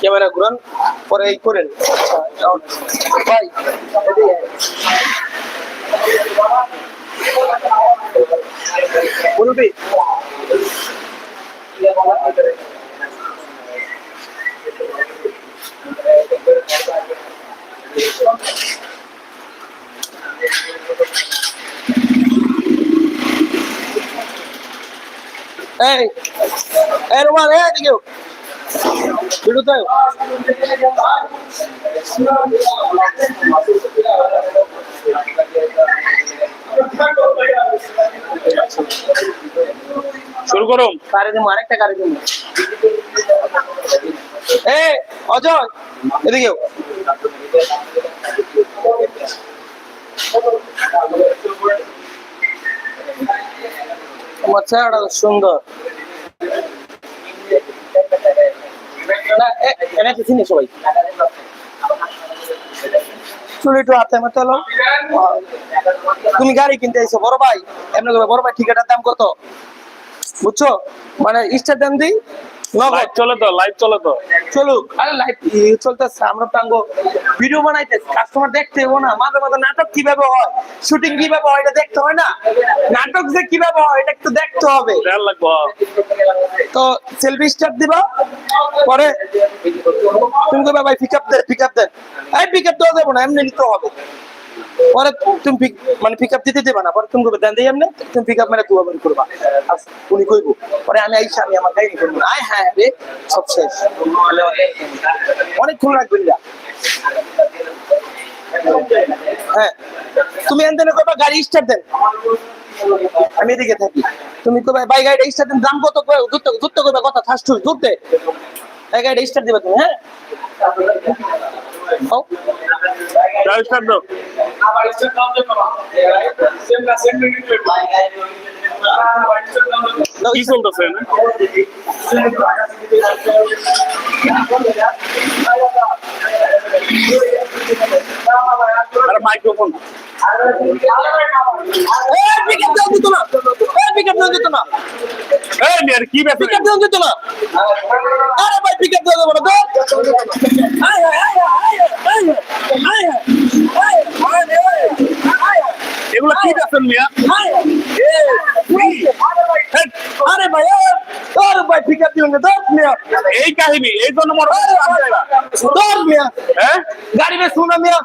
Camera ঘুরান পরে এই করেন আচ্ছা, ভাই বলবি এই এই রোমান এই দিকে ভিডিওতে শুরু করুন। কার্যক্রম মানে আরেকটা কার্যক্রম এ অজয় এদিকেও সুন্দর। তুমি গাড়ি কিনতে আইছো, বড় ভাই। এমনি বড় ভাই ঠিকাটার দাম কত? বুঝছ? মানে স্টার দাম দিই লাইভ চলে তো লাইভ চলে তো। চলুক। আরে লাইভ চলতেছে? আমরা তো ভিডিও বানাইতেছি কাস্টমার দেখতে হব না। মাঝে মাঝে নাটক কীভাবে হয়? শুটিং কীভাবে হয় এটা দেখতে হয় না? নাটক যে কীভাবে হয় এটা একটু দেখতে হবে। তো সেলফি দিবা। পরে তুমি কইবা ভাই পিক আপ দেন পিক আপ দেন এই পিক আপ দেওয়া যাব না এমনি নিতে হবে। পরে তুমি pick- মানে পিক আপ দিতে দেবা না, পরে তুমি দেন দিই এমনি তুমি পিক আপ মানে বের করবা। উনি কইব, পরে আমি আইসা, আমি আমার গাড়ি করব আয় হ্যাঁ রে, সব শেষ। অনেকক্ষণ না। হ্যাঁ তুমি গাড়ি স্টার্ট দেন। আমি এদিকে থাকি। তুমি কইবা, ভাই, গাড়িটা স্টার্ট দেন। দাম কত কই দূরতে দূরতে কইবা, কথা ফাস্ট টু দূরতে একা রেজিস্টার দিবে তুমি হ্যাঁ রেজিস্টার দাও কি চলতেছে আর মাইক্রোফোন পিক আপ দাও দিত না পিক আপ দাও দিত না কি ব্যাপার পিক আপ দাও দিত না দিয়ে দেবো তো এগুলো কি দেখছেন মিয়া? এই কাহিনী এই জন্য মোর দশ মিয়া। হ্যাঁ? গাড়ি বেশ শুনো মিয়া।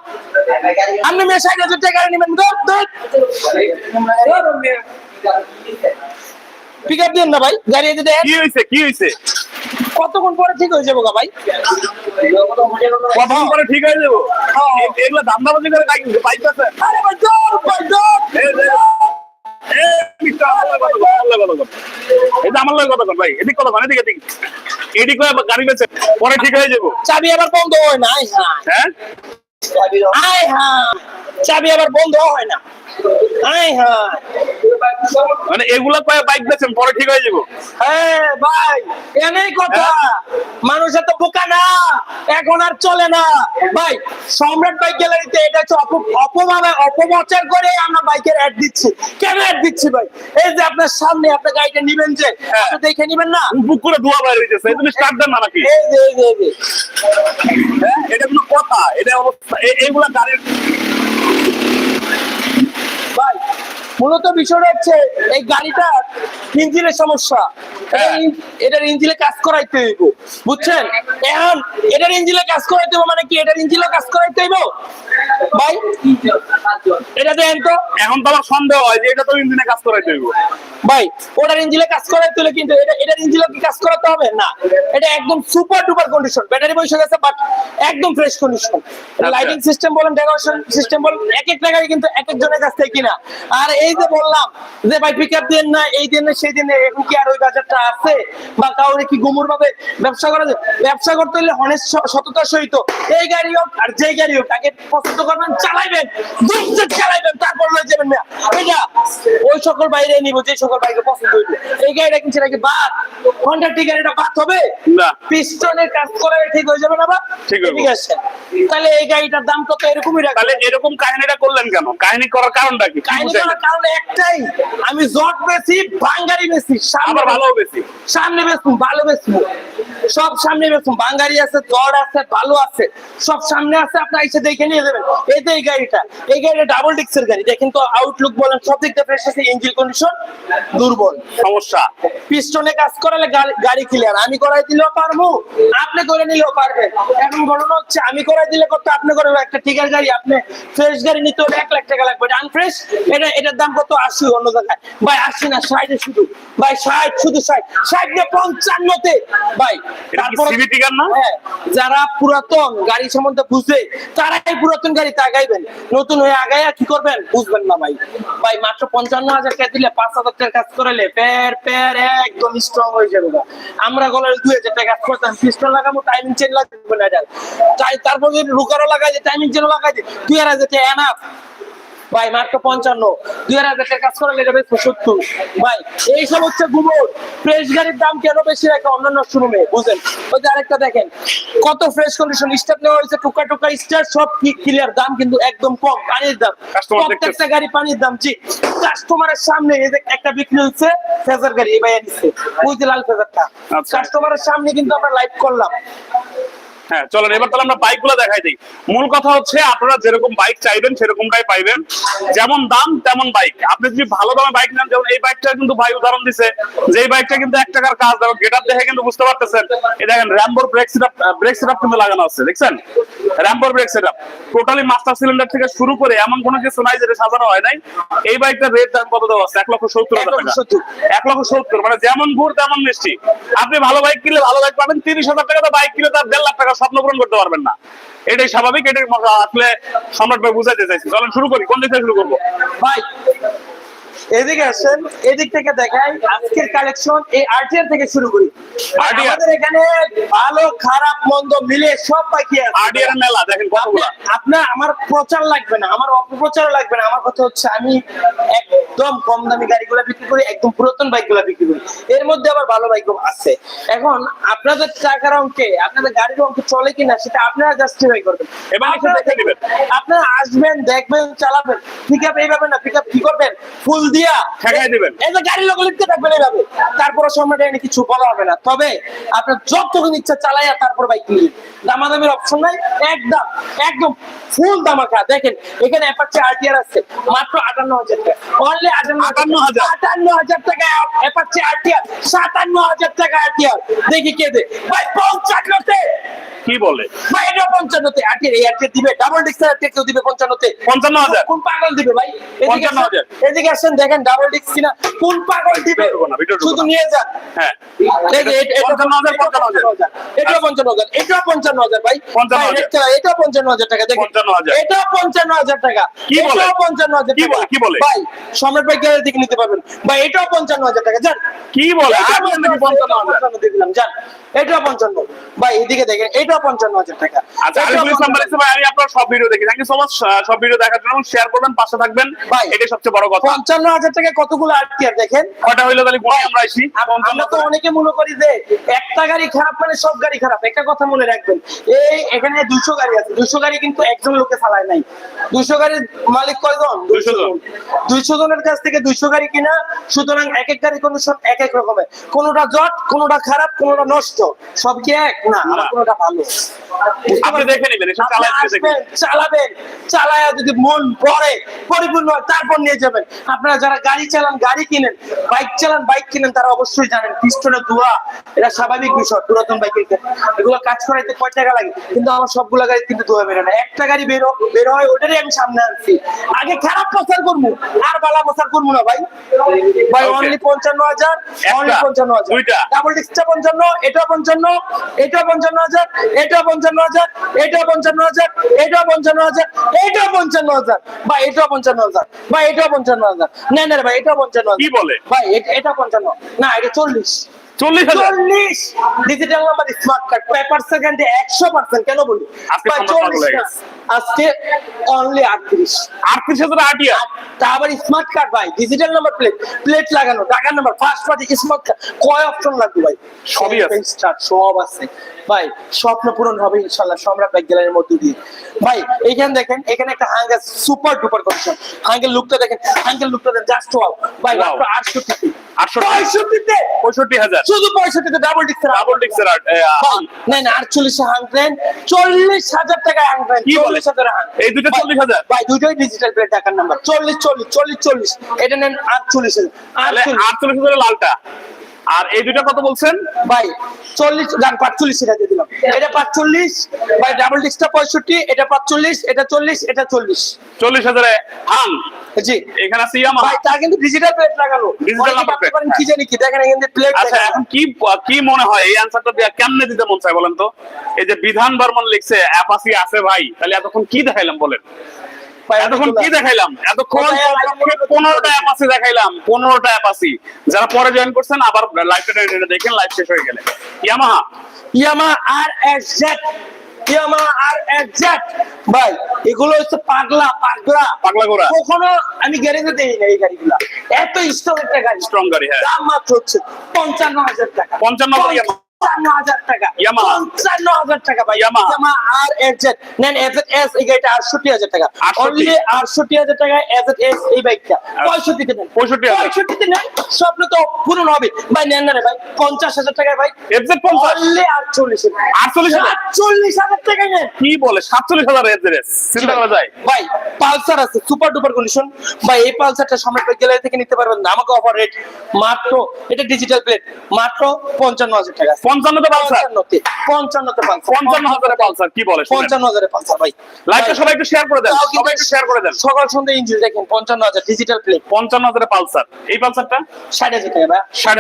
আপনি মেয়ে ষাট হাজার টাকা নেবেন দশ দশ পিক আপ দিন না ভাই গাড়ি দিতে কি হয়েছে কি হয়েছে কখন পরে ঠিক হয়ে যাব ভাই। কখন পরে ঠিক হয়ে যাব? হ্যাঁ। এগুলো দামদাবাজি করে পাইতেছে। পরে ঠিক হয়ে যাব। চাবি আবার বন্ধ হয় নাই। হ্যাঁ? আয় হ্যাঁ। চাবি আবার বন্ধ হয় না। আয় হ্যাঁ। মানে এগুলা কয়ে বাইক পরে ঠিক হয়ে যাব। হ্যাঁ ভাই এনেই কথা। মানুষ এত বোকা না এখন আর চলে না। ভাই সম্রাট বাইক গ্যালারিতে এটা হচ্ছে অপ- অপভাবে অপপ্রচার করে আমরা বাইকের অ্যাড দিচ্ছি। কেন অ্যাড দিচ্ছি ভাই? এই যে আপনার সামনে আপনার গাড়িটা নিবেন যে আপনি দেখে নিবেন না? বুক করে ধোয়া বাইরে হইতেছে তুমি স্টার্ট দেন না নাকি? এই যে এই যে হ্যাঁ? এটা কোনো কথা এটা অবস্থা। এইগুলা গাড়ির ভাই মূলত বিষয়টা হচ্ছে এই গাড়িটা ইঞ্জিনের সমস্যা। হ্যাঁ। এটার ইঞ্জিনে কাজ করাইতে হইব বুঝছেন? এখন এটার ইঞ্জিনে কাজ করাইতে হইব মানে কি? এটার ইঞ্জিনে কাজ করাইতে হইব? ভাই এটা দেন তো। এখন তো আমার সন্দেহ হয় যে এটা তো ইঞ্জিনে কাজ করাইতে হইব। ভাই ওটার ইঞ্জিনে কাজ করাইতে হলে কিন্তু এটা এটার ইঞ্জিনে কি কাজ করাতে হবে? না। এটা একদম সুপার ডুপার কন্ডিশন ব্যাটারি বসে গেছে বাট একদম ফ্রেশ কন্ডিশন লাইটিং সিস্টেম বলেন ডেকোরেশন সিস্টেম বলেন এক একটা গাড়ি কিন্তু এক একজনের কাছ থেকে কিনা। আর এই যে বললাম যে ভাই পিক আপ দেন না এই দিনে সেই দিনে এখন কি আর ওই বাজারটা আছে? বা কাউরে কি গুমুর ভাবে ব্যবসা করা যায়? ব্যবসা করতে হলে অনেক সততার সহিত এই গাড়ি হোক আর যে গাড়ি হোক তাকে পছন্দ করবেন চালাইবেন দুধ চালাইবেন তারপর লয়ে যাবেন না। এটা ওই সকল বাইরে নিব যে সকল বাইকে পছন্দ হইবে। এই গাড়িটা কিনছে নাকি বাদ? কন্ট্রাক্টি গাড়িটা বাদ হবে? না। পিস্টনের কাজ করে ঠিক হয়ে যাবে না বা ঠিক আছে। তাহলে এই গাড়িটার দাম কত? এরকমই রাখবে তাহলে এরকম কাহিনীটা করলেন কেন? কাহিনী করার কারণটা কি? কি কাহিনী করার কারণ একটাই আমি জট বেশি বাঙ্গারি বেশি সামনে ভালো বেশি। সামনে বেশি ভালো বেসুম সব সামনে বেসুম বাঙ্গারি আছে, জট আছে ভালো আছে, সব সামনে আছে আপনি এসে দেখে নিয়ে যাবেন। এই তো এই গাড়িটা এই গাড়িটা ডাবল ডিক্সের গাড়ি। দেখেন তো আউটলুক বলেন, সব দিক দিয়ে ফ্রেশ আছে ইঞ্জিন কন্ডিশন দুর্বল, সমস্যা। পিস্টনে কাজ করালে গাড়ি- ক্লিয়ার আমি করাই দিলেও পারব, আপনি করে নিলেও পারবেন। এখন ঘটনা হচ্ছে, আমি করাই দিলে কত, আপনি করে একটা টিকার গাড়ি, আপনি ফ্রেশ গাড়ি নিতে হলে এক লাখ টাকা লাগবে। আনফ্রেশ এটা এটার দাম কত? আশি অন্য জায়গায়। ভাই, আশি না, ষাটে শুধু। ভাই, ষাট, শুধু ষাট। ষাট না পঞ্চান্নতে। ভাই হ্যাঁ, যারা পুরাতন গাড়ি সম্বন্ধে বুঝে তারাই পুরাতন গাড়িতে আগাইবেন নতুন হয়ে আগাইয়া কি করবেন? বুঝবেন না ভাই। ভাই মাত্র পঞ্চান্ন হাজার টাকা দিলে পাঁচ হাজার টাকার কাজ করালে প্যার প্যার একদম স্ট্রং হয়ে যাবে আমরা গলার দুই হাজার টাকা কাজ করতাম পিস্টন লাগাবো টাইমিং চেন লাগবে না তারপর যদি রুকারও লাগাই যে টাইমিং চেন লাগাই যে দুই হাজার টাকা এনাফ ভাই মাত্র পঞ্চান্ন। দুই হাজার টাকা কাজ করালে যাবে সত্তর। ভাই এইসব হচ্ছে গুমর ফ্রেশ গাড়ির দাম কেন বেশি রাখে অন্যান্য শোরুমে? বুঝেন? ওই যে আরেকটা দেখেন। কত ফ্রেশ কন্ডিশন স্টার্ট নেওয়া হয়েছে টুকা টুকা স্টার্ট সব ক্লিয়ার দাম কিন্তু একদম কম পানির দাম। প্রত্যেকটা গাড়ি পানির দাম জি। কাস্টমারের সামনে এই যে একটা বিক্রি হচ্ছে ফেজার গাড়ি এই ভাইয়া নিচ্ছে ওই যে লাল ফেজারটা। আচ্ছা। কাস্টমারের সামনে কিন্তু আমরা লাইভ করলাম। হ্যাঁ চলেন এবার তাহলে আমরা বাইকগুলো দেখাই দিই। মূল কথা হচ্ছে আপনারা যেরকম বাইক চাইবেন সেরকমটাই পাইবেন। যেমন দাম তেমন বাইক আপনি যদি ভালো দামে বাইক নেন যেমন এই বাইকটা কিন্তু ভাই উদাহরণ দিছে যে এই বাইকটা কিন্তু এক টাকার কাজ দেখো গেট দেখে কিন্তু বুঝতে পারতেছেন। এই দেখেন র্যাম্বোর ব্রেক সেটআপ ব্রেক সেটআপ কিন্তু লাগানো আছে দেখছেন? র্যাম্বোর brake setup totally master cylinder থেকে শুরু করে এমন কোনো কিছু নাই যেটা সাজানো হয় নাই। এই বাইকটার রেট দাম কত দেওয়া আছে? এক লক্ষ সত্তর হাজার এক লক্ষ টাকা সত্তর। এক লক্ষ সত্তর মানে যেমন গুড় তেমন মিষ্টি। আপনি ভালো বাইক কিনলে ভালো বাইক পাবেন তিরিশ হাজার টাকা তো বাইক কিনলে তার দেড় লাখ টাকা স্বপ্ন পূরণ করতে পারবেন না। এটাই স্বাভাবিক, এটাই আসলে সম্রাট ভাই বুঝাইতে চাইছি। চলেন, শুরু করি। কোন দিক থেকে শুরু করব? ভাই এদিকে আসেন এদিক থেকে দেখাই আজকের কালেকশন এই আরটিআর থেকে শুরু করি। আমাদের এখানে ভালো খারাপ মন্দ মিলে সব আছে। মেলা দেখেন কতগুলো। আপনি- আপনার আমার প্রচার লাগবে না আমার অপপ্রচার লাগবে না। আমার কথা হচ্ছে আমি একদম কম দামি গাড়িগুলো বিক্রি করি একদম পুরাতন বাইকগুলো বিক্রি করি। এর মধ্যে আবার ভালো বাইক আছে। এখন আপনাদের টাকার অঙ্কে আপনাদের গাড়ির অঙ্কে চলে কিনা সেটা আপনারা জাস্টিফাই করবেন। নেবেন। আপনারা আসবেন দেখবেন চালাবেন। পিক আপ এইভাবে না পিক আপ কি করবেন? ফুল দিয়া ঠেকাই দিবেন। এই যে গাড়ি লোক লিখতে থাকবেন এইভাবে তারপরে সম্রাট এনে কিছু বলা হবে না। তবে আপনার যতক্ষণ ইচ্ছা চালাইয়া তারপর বাইক কিনবেন। দামাদামির অপশন নাই। একদম একদম ফুল দামাকা দেখেন এখানে অ্যাপাচি আরটিআর আছে। মাত্র আটান্ন হাজার টাকা। অনলি আটান্ন 58,000 আটান্ন হাজার। টাকা অ্যাপাচি আরটিআর সাতান্ন হাজার টাকা আরটিআর দেখি কে দে ভাই কি বলে? ভাই এটা পঞ্চান্নতে। এই দিবে। ডাবল ডিক্সার আরটিআর কেউ দিবে পঞ্চান্নতে। পঞ্চান্ন হাজার। কোন পাগল দিবে ভাই? এদিকে 55,000 আসেন, আসেন দেখেন ডাবল কিনা কোন পাগল দিবে? শুধু নিয়ে যান হ্যাঁ। এই যে এটা- এটা- 55,000, 55,000 এটাও পঞ্চান্ন হাজার এটাও পঞ্চান্ন হাজার ভাই। এটা- পঞ্চান্ন হাজার টাকা দেখেন। 55,000 এটাও পঞ্চান্ন হাজার টাকা। এটাও পঞ্চান্ন হাজার টাকা। কি বলে? ভাই সম্রাট ভাই গ্যারেজ থেকে নিতে পারবেন। ভাই এটাও পঞ্চান্ন হাজার টাকা জান কি বলে? এটাও আর বলেন নাকি পঞ্চান্ন হাজার? দিলাম জান এটাও পঞ্চান্ন। ভাই এদিকে দেখেন এটাও পঞ্চান্ন হাজার টাকা। আচ্ছা এটাও আরিফুল ইসলাম 55,000 বলেছে ভাই আপনার সব ভিডিও দেখি। থ্যাংক ইউ সো মাচ সব ভিডিও দেখার জন্য। শেয়ার করবেন পাশে থাকবেন। ভাই। এটাই সবচেয়ে বড় কথা। পঞ্চান্ন হাজার টাকা কতগুলো আরটিআর দেখেন? কটা হইল তাহলে গুণে আমরা আসি। আমরা তো অনেকে মনে করি যে একটা গাড়ি খারাপ মানে সব গাড়ি খারাপ। একটা কথা মনে রাখবেন এই এখানে দুশো গাড়ি আছে। দুশো গাড়ি কিন্তু একজন লোকে চালায় নাই। দুশো গাড়ির মালিক কয়জন? 200 জন। দুইশো জনের কাছ থেকে দুইশো গাড়ি কিনা সুতরাং এক এক গাড়ি কন্ডিশন এক এক রকমের। কোনোটা জট কোনোটা খারাপ কোনোটা নষ্ট সব কি এক? না আবার না। কোনোটা ভালো। আপনি দেখে নেবেন চালাবেন চালায়া যদি মন পড়ে পরিপূর্ণ হয়, তারপর নিয়ে যাবেন। আপনারা যারা গাড়ি চালান গাড়ি কিনেন বাইক চালান বাইক কিনেন তারা অবশ্যই জানেন পিস্টনে ধোয়া এটা স্বাভাবিক বিষয় পুরাতন বাইকের ক্ষেত্রে। এগুলো কাজ করাইতে কয় টাকা লাগে? কিন্তু আমার সবগুলো গাড়ি কিন্তু ধোয়া বেরো না। একটা গাড়ি বেরো বের হয় ওটারই আমি সামনে আনছি। আগে খারাপ প্রচার করব আর বালা প্রচার করব না ভাই। ভাই অনলি পঞ্চান্ন হাজার অনলি পঞ্চান্ন হাজার। ডাবল ডিস্কটা পঞ্চান্ন এটা পঞ্চান্ন এটা পঞ্চান্ন হাজার এটা পঞ্চান্ন হাজার এটা পঞ্চান্ন হাজার এটা পঞ্চান্ন হাজার এটা পঞ্চান্ন হাজার। বা এটা পঞ্চান্ন হাজার। বা এটা পঞ্চান্ন হাজার। না না ভাই এটা পঞ্চান্ন কি বলে? ভাই এটা পঞ্চান্ন। না এটা চল্লিশ। চল্লিশ digital number smart card paper সেকেন্ডে একশো পার্সেন্ট কেন বলি? আজকে ভাই, সম্রাট পাগল 40 না। গেছে। আজকে অনলি আটত্রিশ। আটত্রিশ হাজার আটিয়া তা আবার স্মার্ট কার্ড ভাই ডিজিটাল নাম্বার প্লেট প্লেট লাগানো টাকার number first party smart card কয় অপশন লাগবে ভাই? সবই আছে। সব আছে। ভাই স্বপ্ন পূরণ হবে ইনশাআল্লাহ সম্রাট বাইক গ্যালারির মধ্যে দিয়ে। ভাই এখানে দেখেন এখানে একটা হাঙ্গার সুপার ডুপার কন্ডিশন হাঙ্গের লুকটা দেখেন হাঙ্গের লুকটা দেখেন জাস্ট ওয়াও ভাই মাত্র 68 আটশো পঁয়ষট্টিতে? হাজার। শুধু পঁয়ষট্টিতে ডাবল ডিক্সের ডাবল ডিক্সের আট- এ, আ, না না আটচল্লিশে হাঙ্গেন চল্লিশ হাজার টাকা হাঙ্গেন কি বলে? চল্লিশ হাজার এই দুটো চল্লিশ হাজার? ভাই দুটোই ডিজিটাল প্লেট টাকার নাম্বার চল্লিশ চল্লিশ চল্লিশ চল্লিশ। এটা নেন আটচল্লিশ হাজার। আটচল্লিশ। হাজার লালটা। আর এই দুটো কত বলছেন? ভাই চল্লিশ পাঁচচল্লিশ এটা দিয়ে দিলাম। এটা পাঁচচল্লিশ ভাই ডাবল ডিস্কটা পঁয়ষট্টি এটা পাঁচচল্লিশ এটা চল্লিশ এটা চল্লিশ। চল্লিশ হাজারে হাং জি। এখানে আছে ইয়ামা। ভাই কিন্তু ডিজিটাল প্লেট লাগানো। কি জানি কি দেখেন এখানে প্লেট আচ্ছা এখন কি কি মনে হয়? এই অ্যান্সারটা দিয়ে কেমনে দিতে মন চায় বলেন তো? এই যে বিধান বর্মন লিখছে অ্যাপাসি আছে ভাই। তাহলে এতক্ষণ কি দেখাইলাম বলেন? এতক্ষণ কি দেখাইলাম? এতক্ষণ কোথায় আর কমপক্ষে দেখাইলাম পনেরোটা অ্যাপাসি যারা পরে জয়েন করছেন আবার লাইভটা দেখেন লাইভ শেষ হয়ে গেলে। Yamaha. Yamaha R X Z Yamaha R X ভাই এগুলো হচ্ছে পাগলা পাগলা। পাগলা ঘোড়া। কখনো আমি গ্যারেজে দেই না এই গাড়িগুলা। এত স্ট্রং একটা গাড়ি। স্ট্রং গাড়ি হ্যাঁ। দাম মাত্র হচ্ছে পঞ্চান্ন হাজার টাকা। 55 পঞ্চান্ন হাজার টাকা। Yamaha। পঞ্চান্ন হাজার টাকা ভাই। Yamaha। Yamaha R X Z. নেন এস এস এই গাড়িটা আটষট্টি হাজার টাকা। 68 অনলি আটষট্টি হাজার টাকা এস এস এই বাইকটা। পঁয়ষট্টিতে নেন। 65,000 পঁয়ষট্টিতে নেন স্বপ্ন তো পূরণ হবে। ভাই নেন না রে ভাই। পঞ্চাশ হাজার টাকায় ভাই। এফজেড পঞ্চাশ। অনলি আটচল্লিশ হাজার? আটচল্লিশ হাজার টাকায় নেন। কি বলে? সাতচল্লিশ হাজার এফজেড চিন্তা করা যায়। ভাই পালসার আছে। Super duper condition. ভাই এই পালসারটা সম্রাট গ্যালারি থেকে নিতে পারবেন না। আমাকে অফার রেট মাত্র এটা ডিজিটাল প্লেট মাত্র পঞ্চান্ন হাজার টাকা। পালসার পালসার পঞ্চান্ন হাজারে পালসার কি বলে শুনেন। পঞ্চান্ন পালসার ভাই। লাইভটা সবাই একটু শেয়ার করে দেন সবাই একটু শেয়ার করে দেন। সকাল সন্ধ্যা ইঞ্জিন দেখেন পঞ্চান্ন হাজার ডিজিটাল প্লেট পঞ্চান্ন হাজারে পালসার এই পালসারটা ষাট হাজার টাকা ভাই। ষাট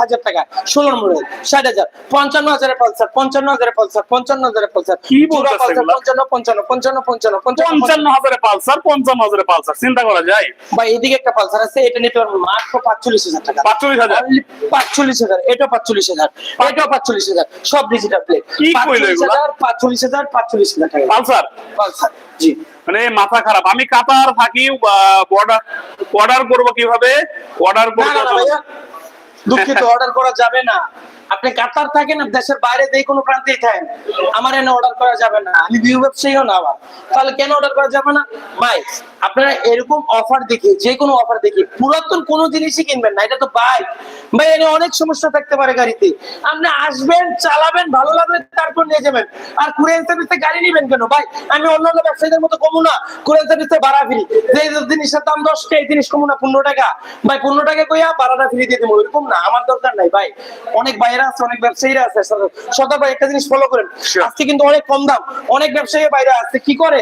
হাজার। টাকা। ষোলো মডেল ষাট হাজার। পঞ্চান্ন পালসার পঞ্চান্ন হাজারে পালসার পঞ্চান্ন হাজারে পালসার কি বলতেছে জোড়া পালসার এগুলা? পঞ্চান্ন পঞ্চান্ন পঞ্চান্ন পঞ্চান্ন পঞ্চান্ন পঞ্চান্ন। হাজারে পালসার পঞ্চান্ন হাজারে পালসার চিন্তা করা যায়? ভাই এদিকে একটা পালসার আছে এটা নিতে মাত্র পাঁচচল্লিশ হাজার টাকা। পাঁচচল্লিশ হাজার? Only পাঁচচল্লিশ হাজার। এটা পাঁচচল্লিশ হাজার। সব ডিজিটাল প্লেট কি কইলো পাঁচচল্লিশ হাজার পাঁচচল্লিশ হাজার পাঁচচল্লিশ হাজার টাকা। পালসার? পালসার জি। মানে মাথা খারাপ। আমি কাতার থাকি বর্ডার অর্ডার করব কীভাবে? অর্ডার করব দুঃখিত অর্ডার করা যাবে না। আপনি কাতার থাকেন দেশের বাইরে যে কোনো প্রান্তেই থাকেন, আমার এনে অর্ডার করা যাবে না। আমি বিউ ব্যবসায়ীও না আবার তাহলে কেন অর্ডার করা যাবে না? ভাই, আপনারা এরকম অফার দেখে, যে কোনো অফার দেখে, পুরাতন কোনো জিনিসই কিনবেন না, এটা তো বাইক ভাই, এনে অনেক সমস্যা থাকতে পারে গাড়িতে। আপনি আসবেন, চালাবেন, ভালো লাগলে তারপর নিয়ে যাবেন। আর কুরিয়ান সার্ভিসে গাড়ি নেবেন কেন? ভাই, আমি অন্য অন্য ব্যবসায়ীদের মতো কমু না। কুরিয়ান সার্ভিসে ভাড়া ফ্রি যে জিনিসের দাম দশ টাকা, এই জিনিস কমু না, পনেরো টাকা। ভাই, পনেরো টাকা কইয়া ভাড়াটা ফ্রি দিয়ে দেবো, এরকম না। আমার দরকার নাই, ভাই। অনেক বাইরে আছে অনেক ব্যবসায়ীরা আছে সদা ভাই একটা জিনিস ফলো করেন. আজকে কিন্তু অনেক কম দাম অনেক ব্যবসায়ী বাইরে আছে কি করে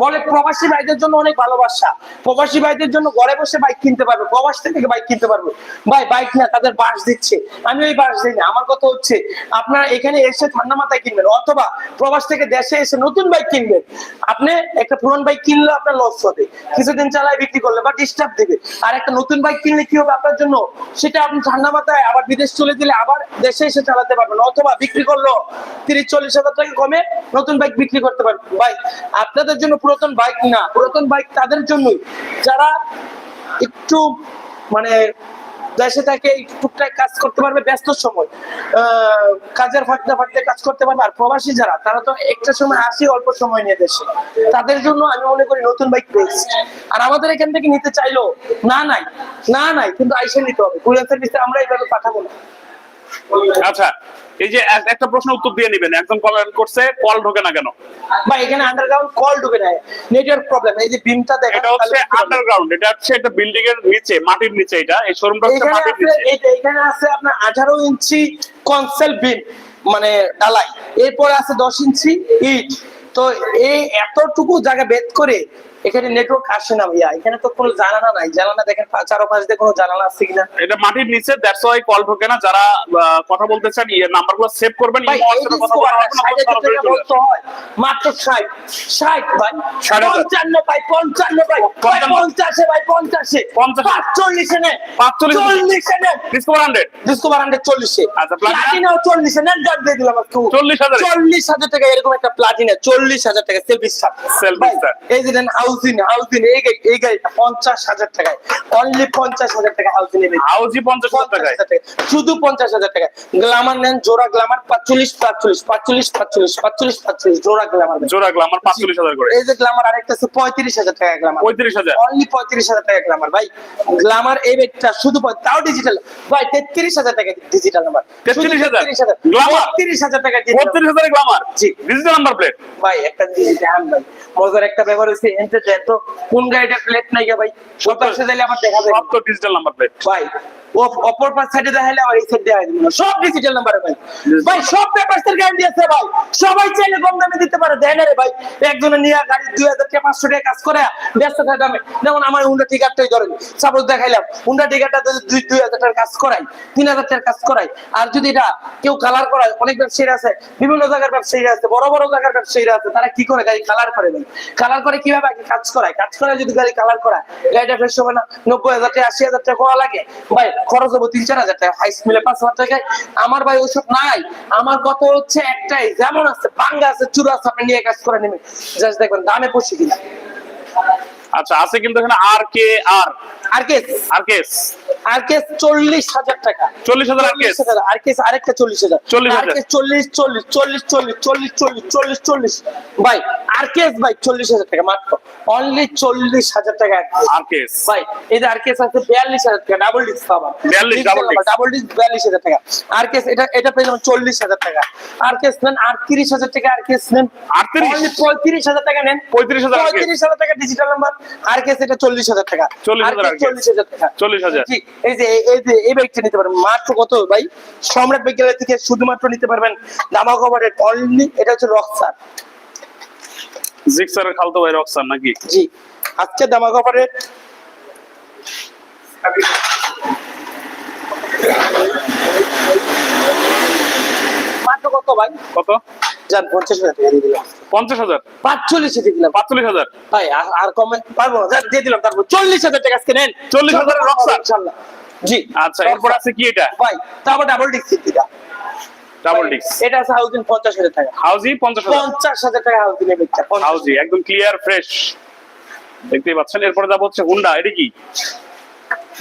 বলে প্রবাসী ভাইদের জন্য অনেক ভালোবাসা। প্রবাসী ভাইদের জন্য ঘরে বসে বাইক কিনতে পারবে, প্রবাস থেকে বাইক কিনতে পারবে। ভাই বাইক না, তাদের বাস দিচ্ছে। আমি ওই বাস দিই না, আমার কথা হচ্ছে, আপনারা এখানে এসে ঠান্ডা মাথায় কিনবেন, অথবা প্রবাস থেকে দেশে এসে নতুন বাইক কিনবেন। আপনি একটা পুরান বাইক কিনলে আপনার লস হবে। কিছুদিন চালায় বিক্রি করলে বা ডিস্টার্ব দেবে। আর একটা নতুন বাইক কিনলে কি হবে আপনার জন্য? সেটা আপনি ঠান্ডা মাথায় আবার বিদেশ চলে দিলে আবার দেশে এসে চালাতে পারবেন, অথবা বিক্রি করল তিরিশ, চল্লিশ হাজার টাকা কমে নতুন বাইক বিক্রি করতে পারবেন। ভাই আপনাদের জন্য পুরাতন বাইক না, পুরাতন বাইক তাদের জন্যই। যারা একটু মানে দেশে থাকে টুকটাক কাজ করতে পারবে, ব্যস্ত সময়। কাজের ফাঁকতে ফাঁকতে কাজ করতে পারবে, আর প্রবাসী যারা, তারা তো একটা সময় আসি অল্প সময় নিয়ে দেশে। তাদের জন্য আমি মনে করি নতুন বাইক বেস্ট আর আমাদের এখান থেকে নিতে চাইলো না নাই না নাই, কিন্তু আইসে নিতে হবে। কুরিয়ার সার্ভিসে আমরা এইভাবে পাঠাবো না। আচ্ছা এই যে একটা প্রশ্ন উত্তর দিয়ে নেবেন। একজন কমেন্ট করছে কল ঢোকে না কেন? বা এখানে আন্ডারগ্রাউন্ড কল ঢুকে নেয় নেটওয়ার্ক প্রবলেম এই যে বিমটা দেখা এটা হচ্ছে আন্ডারগ্রাউন্ড এটা হচ্ছে একটা বিল্ডিং এর নিচে মাটির নিচে এটা। এই শোরুমটা হচ্ছে মাটির নিচে। এইটা এখানে আছে আপনার আঠারো ইঞ্চি কনসেল বিম মানে ডালাই এরপর আছে দশ ইঞ্চি ইট। তো এই এতটুকু জায়গা বেদ করে এখানে নেটওয়ার্ক আসে না ভাইয়া। এখানে তো কোনো জানালা নাই। জানালা দেখেন চারোপাশ দিয়ে কোনো জানালা আছে কিনা? এটা মাটির নিচে দ্যাটস ওয়াই কল ঢোকে না। যারা কথা বলতে চান এই নাম্বারগুলো সেভ করবেন মাত্র 60 60 ভাই। 55 ভাই 55 ভাই। 50 ভাই 50 50 45 এ নেন। 45 এ নেন। ডিসকো 100 ডিসকভার 140 এ আচ্ছা প্লাটিনা 40 এ নেন দাম দিয়ে দিলাম আজকে 40000 40000 টাকা এরকম একটা প্লাটিনা 40000 টাকা সেলফি সাথে সেলফি এই যে দেন হাউস হাউজিন হাউজিন এই গাড়ি এই গাড়িটা পঞ্চাশ হাজার টাকায়। অনলি পঞ্চাশ হাজার টাকা হাউজিন এর হাউজি পঞ্চাশ হাজার টাকায়? শুধু পঞ্চাশ হাজার টাকা গ্লামার নেন জোড়া গ্লামার পাঁচচল্লিশ পাঁচচল্লিশ পাঁচচল্লিশ পাঁচচল্লিশ পাঁচচল্লিশ পাঁচচল্লিশ জোড়া গ্লামার জোড়া গ্লামার পাঁচচল্লিশ হাজার করে। এই যে গ্লামার আরেকটা আছে পঁয়ত্রিশ হাজার টাকা গ্লামার। পঁয়ত্রিশ হাজার। অনলি পঁয়ত্রিশ হাজার টাকা গ্লামার ভাই। গ্লামার এই বেগটা শুধু তাও ডিজিটাল ভাই তেত্রিশ হাজার টাকা ডিজিটাল নাম্বার 33,000? Glamour? তেত্রিশ হাজার। টাকা বত্রিশ হাজার গ্লামার। জি। ডিজিটাল নাম্বার প্লেট ভাই একটা দেখান ভাই। মজার একটা ব্যাপার হচ্ছে তো কোন গাড়িটা প্লেট নাই গা ভাই? সব দিলে আমার দেখা যায় সব তো ডিজিটাল নাম্বার প্লেট ভাই অপর সাইডে দেখাইলে এই সব ডিজিটাল ভাই। ভাই, সব পেপারস এর গ্যারান্টি আছে ভাই। সবাই চাইলে কম দামে দিতে পারে। রে ভাই। একজনে নিয়ে গাড়ি দুই হাজার পাঁচশো টাকা কাজ করে, ব্যস্ত থাকে দামে। যেমন আমার হুন্ডা টিকারটাই ধরেন। সাপোজ দেখাইলাম হুন্ডা টিকারটা দুই দুই হাজার টাকার কাজ করাই তিন হাজার টাকার কাজ করাই আর যদি এটা কেউ কালার করায়, অনেক ব্যবসায়ী আছে, বিভিন্ন জায়গার ব্যবসায়ীরা আছে, বড় বড় জায়গার ব্যবসায়ীরা আছে, তারা কি করে গাড়ি কালার করে ভাই কালার করে কীভাবে আগে কাজ করায়? কাজ করে যদি গাড়ি কালার করায়, গাড়িটা ফ্রেশ হবে না, নব্বই হাজার টাকা, আশি হাজার টাকা লাগে। ভাই খরচ হব তিন, চার হাজার টাকা। হাই স্কুলে পাঁচ হাজার টাকায়। আমার ভাই ওইসব নাই। আমার কত হচ্ছে একটাই যেমন আছে পাঙ্গা আছে চূড়া আছে, আপনি নিয়ে কাজ করে নেবেন। জাস্ট দেখবেন, দামে পড়ছে কিনা আচ্ছা আছে কিন্তু এখানে আর কে আর আর কেস আর কেস আর কেস চল্লিশ হাজার টাকা চল্লিশ হাজার আর কেস আর কেস আরেকটা চল্লিশ হাজার 40,000 আর কেস চল্লিশ চল্লিশ চল্লিশ চল্লিশ চল্লিশ চল্লিশ চল্লিশ চল্লিশ ভাই আর কেস ভাই চল্লিশ হাজার টাকা মাত্র অনলি চল্লিশ হাজার টাকা আর কেস। ভাই এই যে আর কেস আছে বিয়াল্লিশ হাজার টাকা ডাবল ডিস্ক পাবা 42 double disc। ডাবল ডিস্ক বিয়াল্লিশ হাজার টাকা আর কেস এটা এটা পেয়ে যাবেন চল্লিশ হাজার টাকা আর কেস নেন আটত্রিশ হাজার টাকা আর কেস নেন 38? Only পঁয়ত্রিশ হাজার টাকা নেন 35,000 আর কেস। পঁয়ত্রিশ হাজার টাকা ডিজিটাল নাম্বার আর কেস এটা চল্লিশ হাজার টাকা। 40,000 আর কেস। চল্লিশ হাজার টাকা। 40,000 জি, এই যে এই যে এই বাইকটা নিতে পারবেন। মাত্র কত ভাই? সম্রাট বিজ্ঞালয় থেকে শুধুমাত্র নিতে পারবেন দামা কভারের অনলি এটা হচ্ছে রক্সার জিক্সারের খালতো ভাই রক্সার নাকি? জি আজকে দামা কভারের মাত্র কত ভাই? কত? যান পঞ্চাশ হাজার টাকা দিয়ে দিলাম। পঞ্চাশ হাজার? পাঁচচল্লিশে দিয়ে দিলাম। পাঁচচল্লিশ হাজার? ভাই আর- কমে পারব না দিয়ে দিলাম তারপর চল্লিশ হাজার টাকা আজকে নেন। 40,000 এর রক্সার? ইনশাল্লাহ জি। আচ্ছা এরপর আছে কি এটা? ভাই তারপর ডাবল ডিস্ক দিটা ডাবল ডিস্ক এটা আছে হাউজিং পঞ্চাশ হাজার টাকা। হাউজি পঞ্চাশ হাজার। পঞ্চাশ হাজার টাকা হাউজিং এর হাউজি একদম ক্লিয়ার ফ্রেশ দেখতেই পাচ্ছেন এরপরে যাব হচ্ছে হুন্ডা এটা কি?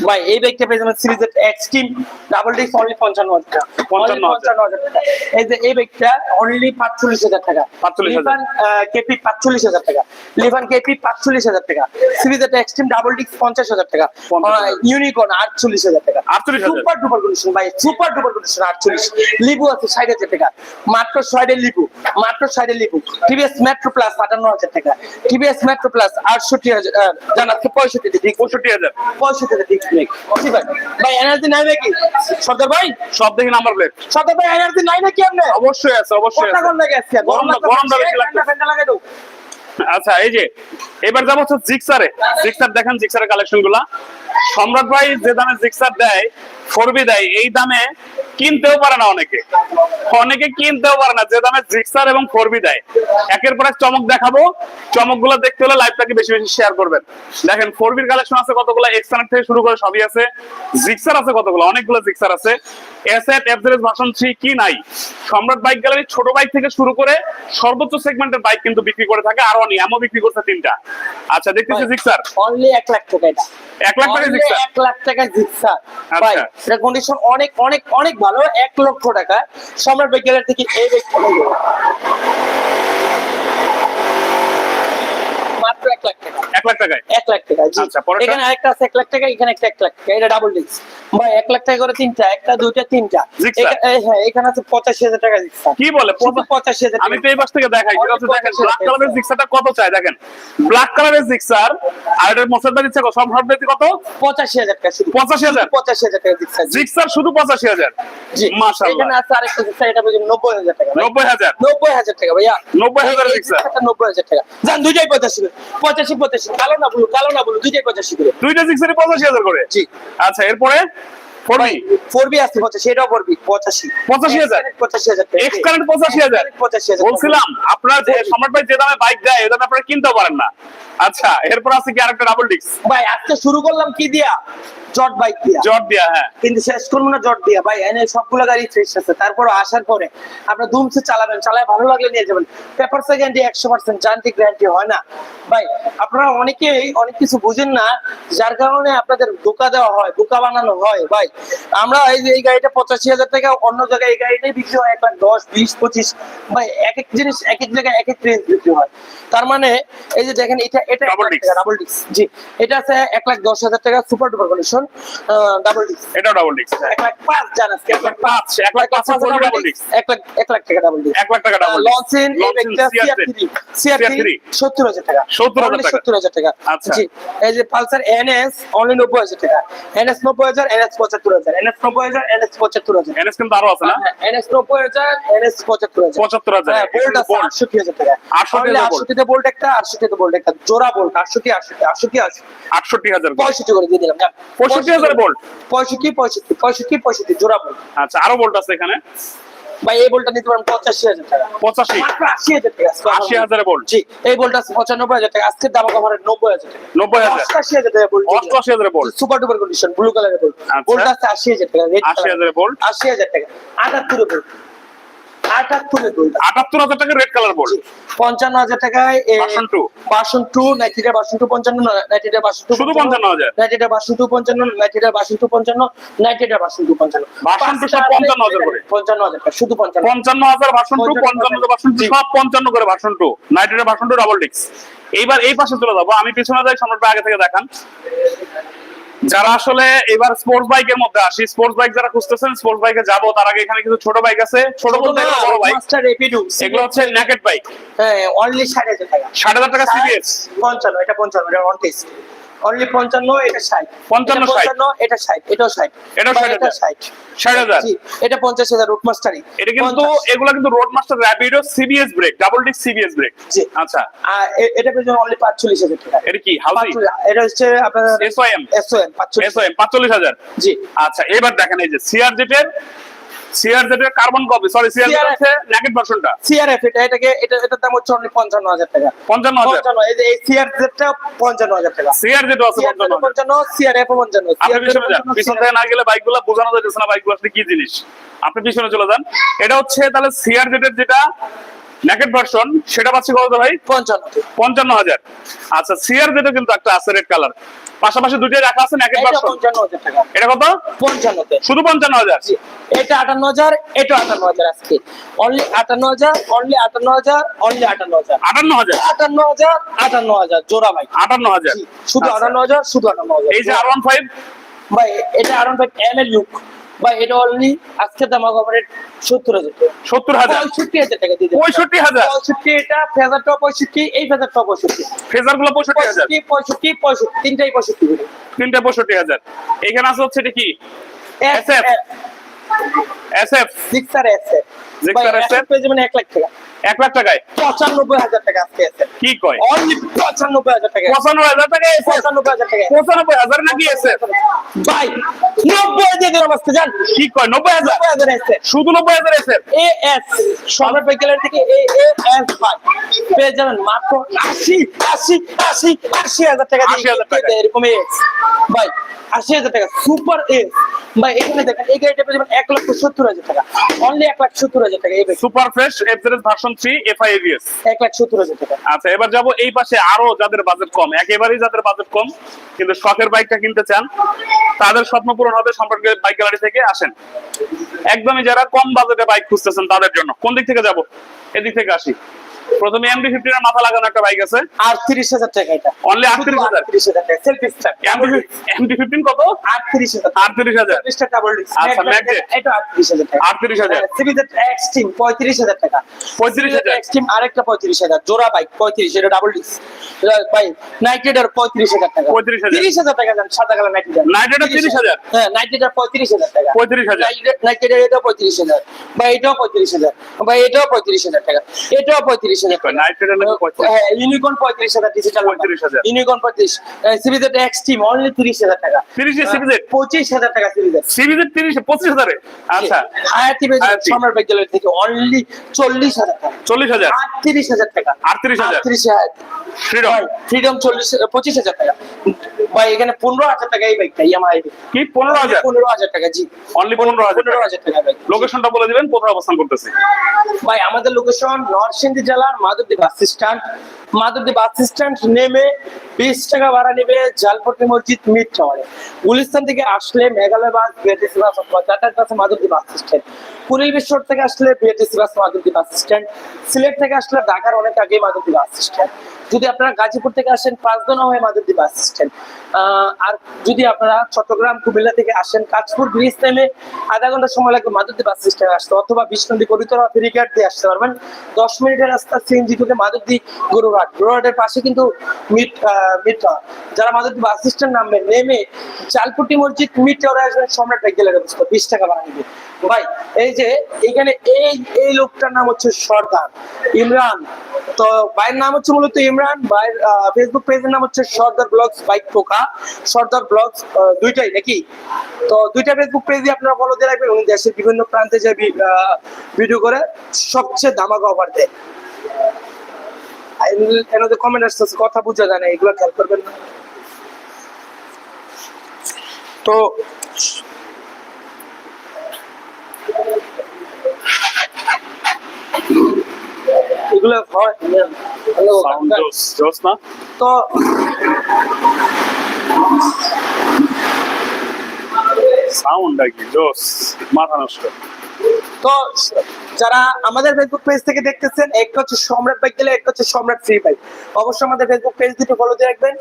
ভাই এই বাইকটা পেয়ে যাবেন সিরিজের এক্সট্রিম ডাবল ডিস্ক অনলি পঞ্চান্ন হাজার টাকা। 55,000 পঞ্চান্ন হাজার টাকা। এই যে এই বাইকটা অনলি পাঁচচল্লিশ হাজার টাকা। 45,000 হাজার। কেপি পাঁচচল্লিশ হাজার টাকা। লিভান কেপি পাঁচচল্লিশ হাজার টাকা। সিরিজের এক্সট্রিম ডাবল ডিস্ক পঞ্চাশ হাজার টাকা। ইউনিকর্ন আটচল্লিশ হাজার টাকা। 48,000 সুপার ডুপার কন্ডিশন ভাই সুপার ডুপার কন্ডিশন আটচল্লিশ। লিবু আছে ষাট হাজার টাকা। মাত্র ষাটের লিবু মাত্র ষাটের লিবু। টিভিএস মেট্রো প্লাস আটান্ন হাজার টাকা। টিভিএস মেট্রো প্লাস আটষট্টি হাজার জানাচ্ছে পঁয়ষট্টি দিক পঁয়ষট্টি হাজার। পঁয়ষট্টি দিক নেই। ঠিক ভাই ভাই এনার্জি নাই নাকি? সর্দার ভাই? সব দেখি নাম্বার প্লেট সর্দার ভাই এনার্জি নাই নাকি আপনি অবশ্যই আছে অবশ্যই আছে। লাগে গরম বেশি লাগতেছে। ফ্যানটা লাগাই দাও। আচ্ছা এই যে, এবার যাব হচ্ছে জিক্সারে জিক্সার দেখেন জিক্সারের কালেকশনগুলা। সম্রাট ভাই যে দামে জিক্সার দেয় ফোরবি দেয়, এই দামে কিনতেও পারে না অনেকে। অনেকে কিনতেও পারে না, যে দামে জিক্সার এবং ফোরবি দেয়। একের পর এক চমক দেখাবো। চমকগুলো দেখতে হলে লাইভটাকে বেশি বেশি শেয়ার করবেন। দেখেন ফোরবির কালেকশন আছে কতগুলো? এক্সটার্নাল থেকে শুরু করে সবই আছে। জিক্সার আছে কতগুলো? অনেকগুলো জিক্সার আছে। এসএট এফজেড ভাষণ 3 কি নাই? সম্রাট বাইক গ্যালারি ছোট বাইক থেকে শুরু করে সর্বোচ্চ সেগমেন্টের বাইক কিন্তু বিক্রি করে থাকে। আর অনি আমও বিক্রি করছে তিনটা। আচ্ছা দেখতেছি জিক্সার অনলি এক লাখ টাকা এটা। এক লাখ টাকা জিক্সার এক লাখ টাকা জিক্সার ভাই আচ্ছা। এটা কন্ডিশন অনেক অনেক অনেক ভালো এক লক্ষ টাকা। সম্রাট বিজ্ঞানের থেকে এই ব্যক্তি মাত্র এক লাখ টাকা। এক লাখ টাকায়? এক লাখ টাকা আচ্ছা, এখানে আরেকটা আছে এক লাখ টাকা এখানে একটা এক লাখ টাকা এটা ডাবল ডিস্ক ভাই এক লাখ টাকা করে তিনটা একটা দুইটা তিনটা। হ্যাঁ এখানে আছে পঁচাশি হাজার টাকা কি বলে পঁচাশি হাজার আমি তো এই পাশ থেকে দেখাই দেখেন ব্ল্যাক কালারের কত চাই দেখেন? ব্ল্যাক কালারের জিক্সার আর এটার মোসাদ্দা দিচ্ছে কত? সব ভাব কত? পঁচাশি হাজার টাকা শুধু। পঁচাশি হাজার? পঁচাশি হাজার টাকা জিক্সার জিক্সার শুধু পঁচাশি হাজার? জি। এখানে আছে আরেকটা জিক্সার এটা পেয়েছেন নব্বই হাজার টাকা। নব্বই হাজার? নব্বই হাজার টাকা ভাইয়া। নব্বই হাজার জিক্সার নব্বই হাজার টাকা। যান দুইটাই পঁচাশি পঁচাশি পঁচাশি। কালো না ব্লু কালো না ব্লু দুইটাই পঁচাশি করে। দুইটা সিক্সের পঁচাশি হাজার করে? জি। আচ্ছা এরপরে? আছে পঁচাশি পঁচাশি। 85,000? পঁচাশি হাজার এক্স কারেন্ট পঁচাশি হাজার? পঁচাশি হাজার বলছিলাম আপনার যে সম্রাট ভাই যে দামে বাইক দেয় এই দামে আপনারা কিনতেও পারেন না। আচ্ছা এরপর আছে কি আরেকটা ডাবল ডিস্ক ভাই আজকে শুরু করলাম কি দিয়া? জট বাইক দিয়া। জট দিয়া হ্যাঁ। কিন্তু শেষ করব না জট দিয়া। ভাই এনে সবগুলো গাড়ি ফ্রেশ আছে। তারপর আসার পরে আপনার দুমসে চালাবেন চালায় ভালো লাগলে নিয়ে যাবেন। পেপার গ্যারান্টি একশো পার্সেন্ট গ্যারান্টি হয় না। ভাই আপনারা অনেকেই অনেক কিছু বুঝেন না যার কারণে আপনাদের বোকা দেওয়া হয় বোকা বানানো হয় ভাই। আমরা এই যে এই গাড়িটা পঁচাশি হাজার টাকা অন্য জায়গায় এই গাড়িটাই বিক্রি হয় এক লাখ দশ বিশ পঁচিশ ভাই এক এক জিনিস এক এক জায়গায় এক এক রেঞ্জ বিক্রি হয়। তার মানে এই যে দেখেন এটা এটা ডাবল ডিস্ক জি এটা আছে এক লাখ দশ হাজার টাকা super duper condition double disc এটাও ডাবল ডিস্ক এক লাখ পাঁচ জান আজকে এক লাখ পাঁচ এক লাখ পাঁচ ফুল ডাবল ডিস্ক এক লাখ এক লাখ টাকা ডাবল ডিস্ক এক লাখ টাকা ডাবল লঞ্চেন একটা সিআর থ্রি সিআর থ্রি সত্তর হাজার টাকা। 70,000 টাকা। সত্তর হাজার টাকা। আচ্ছা। জি এই যে পালসার এনএস অনলি নব্বই হাজার টাকা। এনএস নব্বই হাজার এনএস পঁচাত্তর হাজার। এনএস নব্বই হাজার এনএস পঁচাত্তর হাজার। এনএস কিন্তু আরও আছে না? এনএস নব্বই হাজার এনএস পঁচাত্তর হাজার। পঁচাত্তর হাজার হ্যাঁ, বোল্ট আছে আটষট্টি হাজার টাকা। আটষট্টিতে বোল্ট একটা আটষট্টিতে বোল্ট একটা। জোড়া বোল্ট আটষট্টি আটষট্টি আটষট্টি আটষট্টি। আটষট্টি হাজার পঁয়ষট্টি করে দিয়ে দিলাম যান। 65,000 বোল্ট। পঁয়ষট্টি পঁয়ষট্টি পঁয়ষট্টি পঁয়ষট্টি জোড়া বোল্ট আচ্ছা আরও বোল্ট আছে এখানে। ভাই এই বলটা নিতে পারেন পঁচাশি হাজার টাকা। পঁচাশি? আশি হাজার টাকা আশি হাজারে বল। জি এই বলটা পঁচানব্বই হাজার টাকা। আজকের দাম আমার নব্বই হাজার টাকা। নব্বই হাজার। আশি হাজার টাকা বল অষ্টআশি হাজারে বল। সুপার ডুপার কন্ডিশন ব্লু কালারের বল। বলটা আছে আশি হাজার টাকা আশি হাজারে বল। আশি হাজার টাকা। আটাত্তরে বোল্ট আটাত্তরে হাজার টাকা রেড কালার পঞ্চান্ন হাজার টাকায় two। বাসন টু বাসন টু পঞ্চান্ন বাসন টু শুধু 55,000 নাইটিটা বাসন টু পঞ্চান্ন নাইটিটা বাসন টু পঞ্চান্ন বাসন টু পঞ্চান্ন। বাসন টু সব 55,000 করে। পঞ্চান্ন হাজার টাকা শুধু পঞ্চান্ন। পঞ্চান্ন হাজার টু পঞ্চান্ন টু সব পঞ্চান্ন করে টু টু ডাবল ডিক্স এইবার এই পাশে চলে যাব আমি পিছনে যাই সম্রাট আগে থেকে দেখান। যারা আসলে এবার স্পোর্টস বাইক এর মধ্যে আসি স্পোর্টস বাইক যারা খুঁজতেছেন স্পোর্টস বাইকে যাব। তার আগে এখানে কিছু ছোট বাইক আছে ছোট বলতে বড় বাইক এগুলো হচ্ছে ন্যাকেট বাইক হ্যাঁ অনলি ষাট হাজার টাকা। ষাট হাজার টাকা সিবিএস পঞ্চান্ন এটা পঞ্চান্ন এটা অন টেস্ট অনলি পঞ্চান্ন এটা ষাট। 55, এটা পঞ্চান্ন এটা ষাট এটাও ষাট। এটাও বা 60 এটা হাজার। ষাট। ষাট হাজার। জি, এটা পঞ্চাশ হাজার রুট মাস্টারই এটা কিন্তু এগুলো কিন্তু Roadmaster Rapido CBS brake double ডিক্স সিবিএস ব্রেক জি। আচ্ছা। আর এটা পেয়েছেন অনলি পাঁচচল্লিশ হাজার টাকা। এটা কি পাঁচচল্লিশ- এটা হচ্ছে আপনার এসওএম এসওএম পাঁচচল্লিশ। এসওএম পাঁচচল্লিশ হাজার। জি। আচ্ছা এবার দেখেন এই যে সিআর জেটের সিআর এর কার্বন কপি সরি সিআরজেড হচ্ছে ন্যাকেট ভার্সনটা সিআরএফ এটা এটাকে এটা এটার দাম হচ্ছে অনলি পঞ্চান্ন হাজার টাকা পঞ্চান্ন হাজার পঞ্চান্ন এই যে এই পঞ্চান্ন হাজার টাকা সিআরজেড আছে পঞ্চান্ন হাজার পঞ্চান্ন সিআরএফ পঞ্চান্ন আপনি পিছনে যান পিছন থেকে না গেলে বাইকগুলো বোঝানো যাচ্ছে না বাইকগুলো আসলে কি জিনিস আপনি পিছনে চলে যান এটা হচ্ছে তাহলে সিআরজেড এর যেটা ন্যাকেট ভার্সন সেটা পাচ্ছি কত ভাই? পঞ্চান্ন। পঞ্চান্ন হাজার। আচ্ছা সিআর জেটও কিন্তু একটা আছে রেড কালার পাশাপাশি দুটোই রাখা আছে ন্যাকেট এটা ভার্সন পঞ্চান্ন এটা কত? পঞ্চান্নতে। শুধু পঞ্চান্ন হাজার? এটা আটান্ন হাজার এটা আটান্ন হাজার আজকে। অনলি আটান্ন হাজার অনলি আটান্ন হাজার অনলি আটান্ন হাজার। আটান্ন হাজার? আটান্ন হাজার আটান্ন হাজার জোড়া ভাই। আটান্ন হাজার। শুধু আচ্ছা। আটান্ন হাজার শুধু আটান্ন হাজার। এই যে আর ওয়ান ফাইভ ভাই এটা আটান্ন ফাইভ এম এল লুক ভাই এটা অনলি আজকে দাম হবে সত্তর হাজার সত্তর হাজার? পঁয়ষট্টি হাজার টাকা দিয়ে পঁয়ষট্টি হাজার? পঁয়ষট্টি এটা ফেজারটা পঁয়ষট্টি এই ফেজারটা পঁয়ষট্টি। ফেজারগুলো পঁয়ষট্টি হাজার? পঁয়ষট্টি পঁয়ষট্টি তিনটাই পঁয়ষট্টি তিনটা পঁয়ষট্টি হাজার। এখানে আছে হচ্ছে এটা কি? S F S F Sixer S Sixer SF? পেয়ে যাবেন এক লাখ টাকা। এক লাখ টাকায়? পঁচানব্বই হাজার টাকা আজকে এসে কি কয়? অনলি পঁচানব্বই হাজার টাকা পঁচানব্বই হাজার টাকা পঁচানব্বই হাজার টাকা পঁচানব্বই হাজার নাকি এফ ভাই নব্বই দিয়ে দিলাম আজকে জান কি কয়? নব্বই হাজার? নব্বই হাজার এসে শুধু নব্বই হাজার এস এ এস সম্রাট বিকেলের থেকে এ এ এস ভাই। পেয়ে যাবেন মাত্র আশি আশি আশি আশি হাজার টাকা দিয়ে 80,000 টাকা। এরকম এস ভাই আশি হাজার টাকা সুপার এস ভাই এখানে দেখেন এই গাড়িটা পেয়ে যাবেন এক লক্ষ সত্তর হাজার টাকা। অনলি এক লাখ সত্তর হাজার টাকা এই। Super fresh version three FI এক লাখ সত্তর হাজার টাকা। আচ্ছা এবার যাব এই পাশে আরও যাদের বাজেট কম একেবারেই যাদের বাজেট কম কিন্তু শখের বাইকটা কিনতে চান তাদের স্বপ্ন পূরণ হবে সম্পর্কে বাইক গ্যালারি থেকে। আসেন। একদমই যারা কম বাজেটে বাইক খুঁজতেছেন তাদের জন্য। কোন দিক থেকে যাব? এদিক থেকে আসি। প্রথমে এমডি ফিফটিন এর মাথা লাগানো একটা বাইক আছে। আর তিরিশ হাজার টাকা এটা। অনলি আটত্রিশ হাজার? আটত্রিশ হাজার টাকা সেলফি স্ট্যাপ এমডি ফিফটিন কত? আটত্রিশ হাজার। আটত্রিশ হাজার। চল্লিশটা ডাবল ডিস্ক আচ্ছা। এটা আটত্রিশ হাজার টাকা। আটত্রিশ হাজার। এক্সট্রিম পঁয়ত্রিশ হাজার টাকা। পঁয়ত্রিশ হাজার। এক্সট্রিম আরেকটা পঁয়ত্রিশ হাজার। জোড়া বাইক পঁয়ত্রিশ এটা ডাবল ডিস্ক ভাই নাইট রাইডার পঁয়ত্রিশ হাজার টাকা। 35,000 তিরিশ হাজার টাকা দেন সাদা কালার নাইট রাইডার 30,000 হ্যাঁ নাইট রাইডার পঁয়ত্রিশ হাজার টাকা। পঁয়ত্রিশ হাজার। নাইট রাইডার এটাও পঁয়ত্রিশ হাজার। বা এটাও পঁয়ত্রিশ হাজার। বা এটাও পঁয়ত্রিশ হাজার টাকা। এটাও পঁয়ত্রিশ পঁয়ত্রিশ হাজার পঁয়ত্রিশ? হ্যাঁ পঁয়ত্রিশ হাজার ইউনিকর্ন পঁয়ত্রিশ। সিবিজেড এক্সট্রিম অনলি তিরিশ হাজার টাকা। তিরিশে পঁচিশ হাজার টাকা তিরিশে পঁচিশ হাজারে? আচ্ছা। সম্রাট বিদ্যালয় থেকে অনলি চল্লিশ হাজার টাকা। চল্লিশ হাজার? আটত্রিশ হাজার টাকা। আটত্রিশ হাজার? আটত্রিশ হাজার। ফ্রিডম ফ্রিডম চল্লিশ পঁচিশ হাজার টাকা। ভাই এখানে পনেরো হাজার টাকা এই বাইকটা ইয়ামাহা কি পনেরো হাজার? পনেরো হাজার টাকা জি। অনলি পনেরো হাজার পনেরো হাজার টাকা বাইক লোকেশনটা বলে দিবেন কোথায় অবস্থান করতেছে? ভাই আমাদের লোকেশন নরসিংদী জেলার Madhabdi bus stand Madhabdi bus stand নেমে বিশ টাকা ভাড়া নেবে জালপট্টি মসজিদ মিড টাওয়ারে গুলিস্তান থেকে আসলে মেঘালয় বাস বিএটিসি বাস অথবা যাতায়াত বাসে মাধবদী বাস স্ট্যান্ড পুরী বিশ্বর থেকে আসলে BATC bus Madhabdi bus stand Sylhet থেকে আসলে ঢাকার অনেক আগে মাধবদী বাস স্ট্যান্ড যদি আপনারা গাজীপুর থেকে আসেন পাঁচদনা হয়ে মাধবদী বাস স্ট্যান্ড আর যদি আপনারা চট্টগ্রাম, কুমিল্লা থেকে আসেন কাজপুর ব্রিজ নেমে আধা ঘণ্টা সময় লাগবে মাধবদী বাস স্ট্যান্ডে আসতে। অথবা বিষ্ণুদী করিতরা ফেরিঘাট দিয়ে আসতে পারবেন। দশ মিনিটের রাস্তা সিএনজি থেকে মাধবদী গরুরহাট। গরুরহাটের পাশে কিন্তু মিট মিট যারা মাধবদী বাস স্ট্যান্ড নামবেন নেমে চালপুটি মসজিদ মিট টাওয়ারে আসবেন, সম্রাট বাইকেলের অবস্থা বিশ টাকা ভাড়া নেবে ভাই, এই যে এখানে এই এই লোকটার নাম হচ্ছে সর্দার ইমরান। তো ভাইয়ের নাম হচ্ছে মূলত ইমরান, ভাইয়ের ফেসবুক পেজের নাম হচ্ছে সর্দার ব্লগস বাইক পোকা সর্দার ব্লগস দুইটাই নাকি? তো দুইটা ফেসবুক পেজে আপনারা ফলো দিয়ে রাখবেন, উনি দেশের বিভিন্ন প্রান্তে যে ভিডিও করে, সবচেয়ে দামাকা অফার দেয়। এনাদের কমেন্ট আসতেছে কথা বুঝা যায় না, এগুলো খেয়াল করবেন না। তো এগুলো হয় সাউন্ড জোস জোস না? তো সাউন্ডটা কি জোস মাথা নষ্ট। তো যারা আমাদের ফেসবুক পেজ থেকে দেখতেছেন একটা হচ্ছে সম্রাট বাইক গেলে একটা হচ্ছে সম্রাট ফ্রি বাইক অবশ্যই আমাদের ফেসবুক পেজ দুটো ফলো দিয়ে রাখবেন।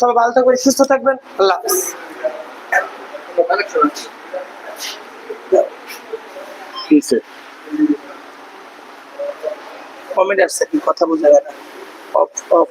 সবাই ভালো থাকবেন সুস্থ থাকবেন। আল্লাহ হাফিজ। কমেন্ট আসছে কথা বোঝা যায় না। Of of